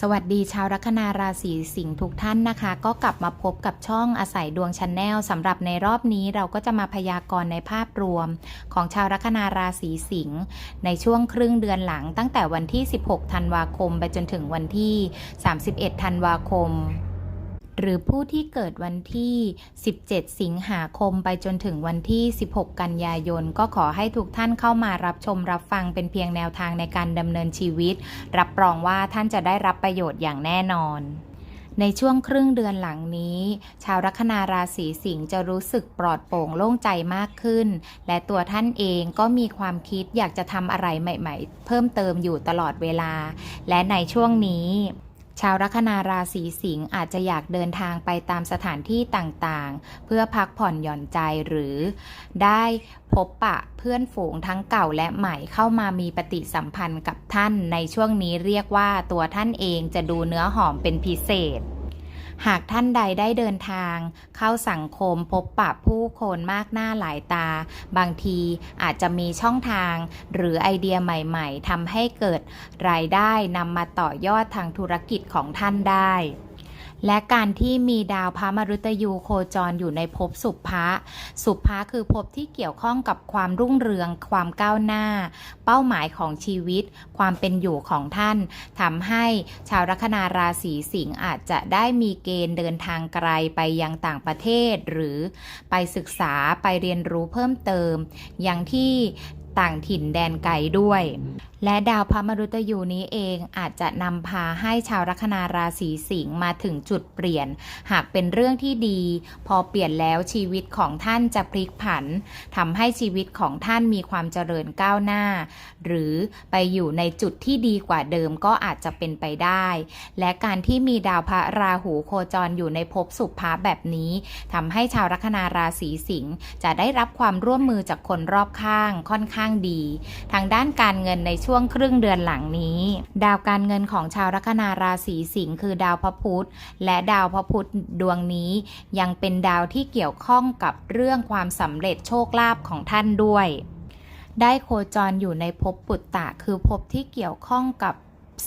สวัสดีชาวลัคนาราศีสิงห์ทุกท่านนะคะ ก็กลับมาพบกับช่องอาศัยดวงช n แนลสำหรับในรอบนี้เราก็จะมาพยากรณ์ในภาพรวม ของชาวลัคนาราศีสิงห์ในช่วงครึ่งเดือนหลังตั้งแต่วันที่ 16 ธันวาคม ไปจนถึงวันที่ 31 ธันวาคม หรือผู้ที่เกิดวันที่ 17 สิงหาคมไปจนถึงวันที่ 16 กันยายน ก็ขอให้ทุกท่านเข้ามารับชมรับฟังเป็นเพียงแนวทางในการดำเนินชีวิต รับรองว่าท่านจะได้รับประโยชน์อย่างแน่นอนในช่วงครึ่งเดือนหลังนี้ ชาวลัคนาราศีสิงห์จะรู้สึกปลอดโปร่งโล่งใจมากขึ้น และตัวท่านเองก็มีความคิดอยากจะทำอะไรใหม่ ๆ เพิ่มเติมอยู่ตลอดเวลา และในช่วงนี้ ชาวลัคนาราศีสิงห์อาจจะอยากเดินทางไปตามสถานที่ต่างๆ เพื่อพักผ่อนหย่อนใจหรือได้พบปะเพื่อนฝูงทั้งเก่าและใหม่เข้ามามีปฏิสัมพันธ์กับท่านในช่วงนี้เรียกว่าตัวท่านเองจะดูเนื้อหอมเป็นพิเศษ หากท่านใดได้เดินทาง เข้าสังคมพบปะผู้คนมากหน้าหลายตา บางทีอาจจะมีช่องทาง หรือไอเดียใหม่ๆทำให้เกิดรายได้นำมาต่อยอดทางธุรกิจของท่านได้ และการที่มีดาวพระมฤตยูโคจรอยู่ในภพสุภะ สุภะคือภพที่เกี่ยวข้องกับความรุ่งเรือง ความก้าวหน้า เป้าหมายของชีวิต ความเป็นอยู่ของท่านทำให้ชาวลัคนาราศีสิงห์อาจจะได้มีเกณฑ์เดินทางไกลไปยังต่างประเทศ หรือไปศึกษาไปเรียนรู้เพิ่มเติม อย่างที่ ต่างถิ่นแดนไกลด้วย และดาวพระมฤตยูนี้เองอาจจะนำพาให้ชาวลัคนาราศีสิงห์มาถึงจุดเปลี่ยน หากเป็นเรื่องที่ดี พอเปลี่ยนแล้วชีวิตของท่านจะพลิกผันทำให้ชีวิตของท่านมีความเจริญก้าวหน้า หรือไปอยู่ในจุดที่ดีกว่าเดิมก็อาจจะเป็นไปได้ และการที่มีดาวพระราหูโคจรอยู่ในภพสุภาแบบนี้ทำให้ชาวลัคนาราศีสิงห์จะได้รับความร่วมมือจากคนรอบข้างค่อนข้างดี ทางด้านการเงินในช่วงครึ่งเดือนหลังนี้ ดาวการเงินของชาวลัคนาราศีสิงห์คือดาวพระพุธและดาวพระพุธดวงนี้ ยังเป็นดาวที่เกี่ยวข้องกับเรื่องความสำเร็จโชคลาภของท่านด้วย ได้โคจรอยู่ในภพปุตตะคือภพที่เกี่ยวข้องกับ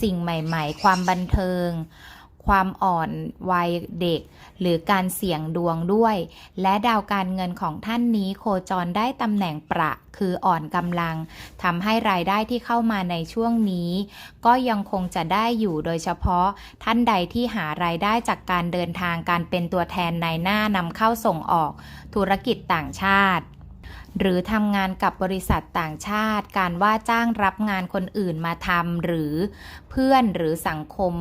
สิ่งใหม่ ๆ ความบันเทิง ความอ่อนวัยเด็ก หรือการเสี่ยงดวงด้วย และดาวการเงินของท่านนี้โคจรได้ตำแหน่งประคืออ่อนกำลังทำให้รายได้ที่เข้ามาในช่วงนี้ ก็ยังคงจะได้อยู่โดยเฉพาะท่านใดที่หารายได้จากการเดินทางการเป็นตัวแทนในหน้านำเข้าส่งออก ธุรกิจต่างชาติ หรือทำงานกับบริษัทต่างชาติ การว่าจ้างรับงานคนอื่นมาทำหรือเพื่อนหรือสังคม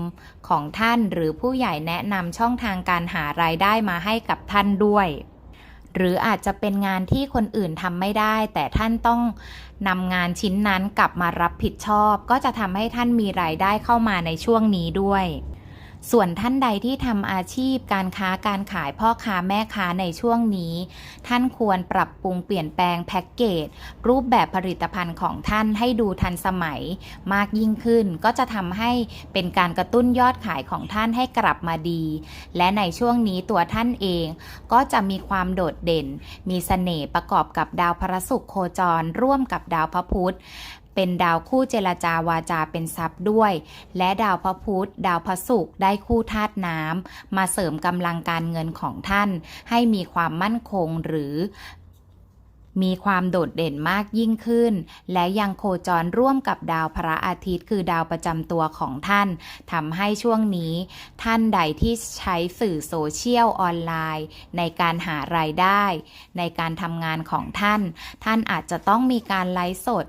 ของท่านหรือผู้ใหญ่แนะนำช่องทางการหารายได้มาให้กับท่านด้วย หรืออาจจะเป็นงานที่คนอื่นทำไม่ได้ แต่ท่านต้องนำงานชิ้นนั้นกลับมารับผิดชอบ ก็จะทำให้ท่านมีรายได้เข้ามาในช่วงนี้ด้วย ส่วนท่านใดที่ทำอาชีพการค้าการขายพ่อค้าแม่ค้าในช่วงนี้ ท่านควรปรับปรุงเปลี่ยนแปลงแพ็กเกจ รูปแบบผลิตภัณฑ์ของท่านให้ดูทันสมัย มากยิ่งขึ้นก็จะทำให้เป็นการกระตุ้นยอดขายของท่านให้กลับมาดี และในช่วงนี้ตัวท่านเองก็จะมีความโดดเด่น มีเสน่ห์ประกอบกับดาวพระศุกร์โคจรร่วมกับดาวพระพุธ เป็นดาวคู่เจรจาวาจาเป็นทรัพย์ด้วย และดาวพระพุธดาวพระศุกร์ได้คู่ธาตุน้ำมาเสริมกำลังการเงินของท่าน ให้มีความมั่นคงหรือมีความโดดเด่นมากยิ่งขึ้น และยังโคจรร่วมกับดาวพระอาทิตย์ คือดาวประจำตัวของท่านทำให้ช่วงนี้ ท่านใดที่ใช้สื่อโซเชียลออนไลน์ ในการหารายได้ ในการทำงานของท่าน ท่านอาจจะต้องมีการไลฟ์สด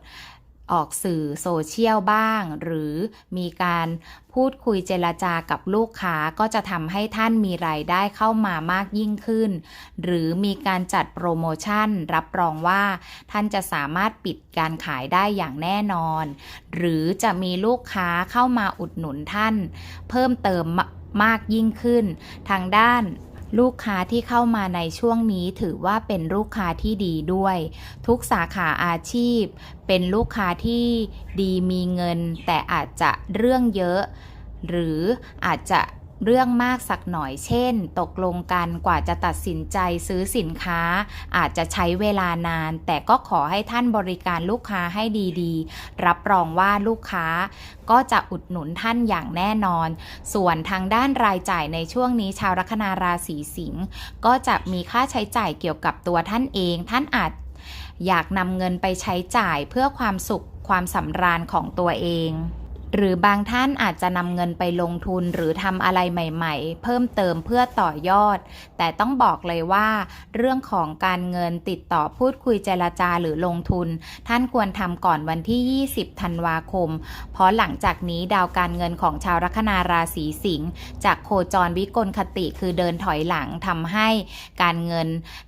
ออกสื่อโซเชียลบ้าง หรือมีการพูดคุยเจรจากับลูกค้าก็จะทำให้ท่านมีรายได้เข้ามามากยิ่งขึ้น หรือมีการจัดโปรโมชั่น รับรองว่าท่านจะสามารถปิดการขายได้อย่างแน่นอน หรือจะมีลูกค้าเข้ามาอุดหนุนท่าน เพิ่มเติมมมากยิ่งขึ้น ทางด้าน ลูกค้าที่เข้ามาในช่วงนี้ถือว่าเป็นลูกค้าที่ดีด้วย ทุกสาขาอาชีพ เป็นลูกค้าที่ดีมีเงิน แต่อาจจะเรื่องเยอะ หรืออาจจะ เรื่องมากสักหน่อยเช่น ตกลงกันกว่าจะตัดสินใจซื้อสินค้า อาจจะใช้เวลานาน แต่ก็ขอให้ท่านบริการลูกค้าให้ดีๆ รับรองว่าลูกค้าก็จะอุดหนุนท่านอย่างแน่นอน ส่วนทางด้านรายจ่ายในช่วงนี้ชาวลัคนาราศีสิงห์ก็จะมีค่าใช้จ่ายเกี่ยวกับตัวท่านเอง ท่านอาจอยากนำเงินไปใช้จ่ายเพื่อความสุขความสำราญของตัวเอง หรือบางท่านอาจจะนำเงินไปลงทุนหรือทำอะไรใหม่ๆ เพิ่มเติมเพื่อต่อยอด แต่ต้องบอกเลยว่า เรื่องของการเงินติดต่อพูดคุยเจรจาหรือลงทุน ท่านควรทำก่อนวันที่ 20 ธันวาคม เพราะหลังจากนี้ดาวการเงินของชาวลัคนาราศีสิงห์จากโคจรวิกลคติคือเดินถอยหลังทำให้การเงิน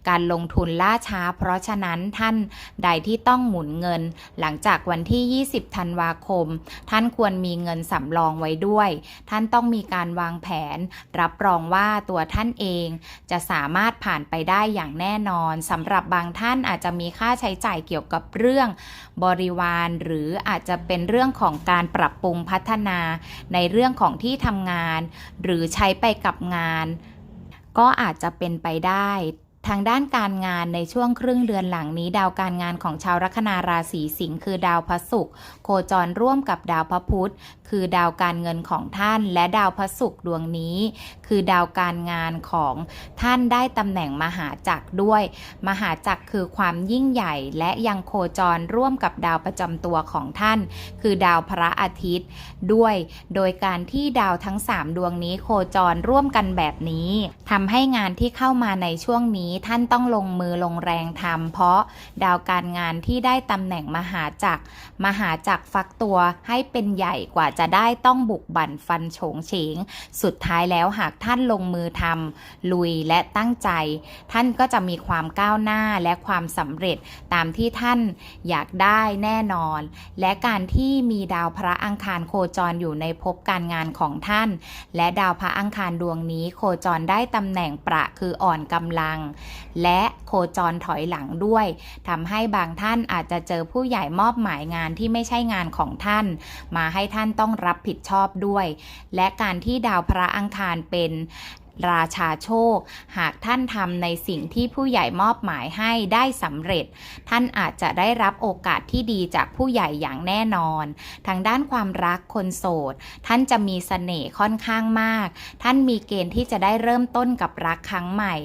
การลงทุนล่าช้า เพราะฉะนั้นท่านใดที่ต้องหมุนเงิน หลังจากวันที่ 20 ธันวาคม ท่านควรมีเงินสำรองไว้ด้วย ท่านต้องมีการวางแผน รับรองว่าตัวท่านเองจะสามารถผ่านไปได้อย่างแน่นอนสำหรับบางท่านอาจจะมีค่าใช้จ่ายเกี่ยวกับเรื่องบริวาร หรืออาจจะเป็นเรื่องของการปรับปรุงพัฒนา ในเรื่องของที่ทำงาน หรือใช้ไปกับงาน ก็อาจจะเป็นไปได้ ทางด้านการงานในช่วงครึ่งเดือนหลังนี้ ดาวการงานของชาวลัคนาราศีสิงห์คือดาวพระศุกร์โคจรร่วมกับดาวพระพุธคือดาวการเงินของท่าน และดาวพระศุกร์ดวงนี้ คือดาวการงานของท่านได้ตำแหน่งมหาจักรด้วย มหาจักรคือความยิ่งใหญ่ และยังโคจรร่วมกับดาวประจำตัวของท่าน คือดาวพระอาทิตย์ ด้วย โดยการที่ดาวทั้ง 3 ดวงนี้โคจรร่วมกันแบบนี้ทำให้งานที่เข้ามาในช่วงนี้ท่านต้องลงมือลงแรงทำเพราะดาวการงานที่ได้ตำแหน่งมหาจักรมหาจักรฟักตัวให้เป็นใหญ่กว่าจะได้ต้องบุกบั่นฟันโฉงเฉง สุดท้ายแล้วหากท่านลงมือทำลุยและตั้งใจ ท่านก็จะมีความก้าวหน้าและความสำเร็จตามที่ท่านอยากได้แน่นอน และการที่มีดาวพระอังคารโคจรอยู่ในภพการงานของท่าน และดาวพระอังคารดวงนี้โคจรได้ตำแหน่งประคืออ่อนกำลังและโคจรถอยหลังด้วยทำให้บางท่านอาจจะเจอผู้ใหญ่มอบหมายงานที่ไม่ใช่งานของท่าน มาให้ท่านต้องรับผิดชอบด้วย และการที่ดาวพระอังคารเป็น ราชาโชค หากท่านทำในสิ่งที่ผู้ใหญ่มอบหมายให้ได้สำเร็จ ท่านอาจจะได้รับโอกาสที่ดีจากผู้ใหญ่อย่างแน่นอน ทางด้านความรักคนโสด ท่านจะมีเสน่ห์ค่อนข้างมาก ท่านมีเกณฑ์ที่จะได้เริ่มต้นกับรักครั้งใหม่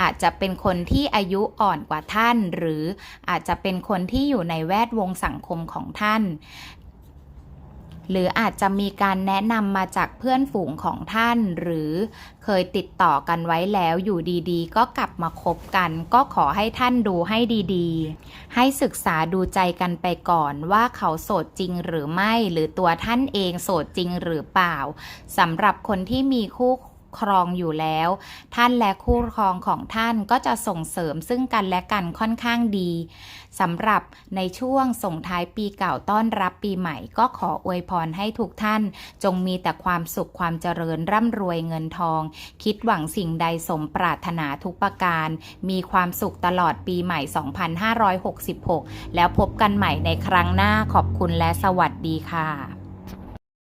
อาจจะเป็นคนที่อายุอ่อนกว่าท่าน หรืออาจจะเป็นคนที่อยู่ในแวดวงสังคมของท่าน หรืออาจจะมีการแนะนำมาจากเพื่อนฝูงของท่าน หรือเคยติดต่อกันไว้แล้วอยู่ดีๆ ก็กลับมาคบกัน ก็ขอให้ท่านดูให้ดีๆ ให้ศึกษาดูใจกันไปก่อนว่าเขาโสดจริงหรือไม่ หรือตัวท่านเองโสดจริงหรือเปล่าสำหรับคนที่มีคู่ ครองอยู่แล้ว ท่านและคู่ครองของท่านก็จะส่งเสริมซึ่งกันและกันค่อนข้างดีสำหรับในช่วงส่งท้ายปีเก่าต้อนรับปีใหม่ ก็ขออวยพรให้ทุกท่าน จงมีแต่ความสุขความเจริญร่ำรวยเงินทอง คิดหวังสิ่งใดสมปรารถนาทุกประการ มีความสุขตลอดปีใหม่ 2566 แล้วพบกันใหม่ในครั้งหน้าขอบคุณและสวัสดีค่ะ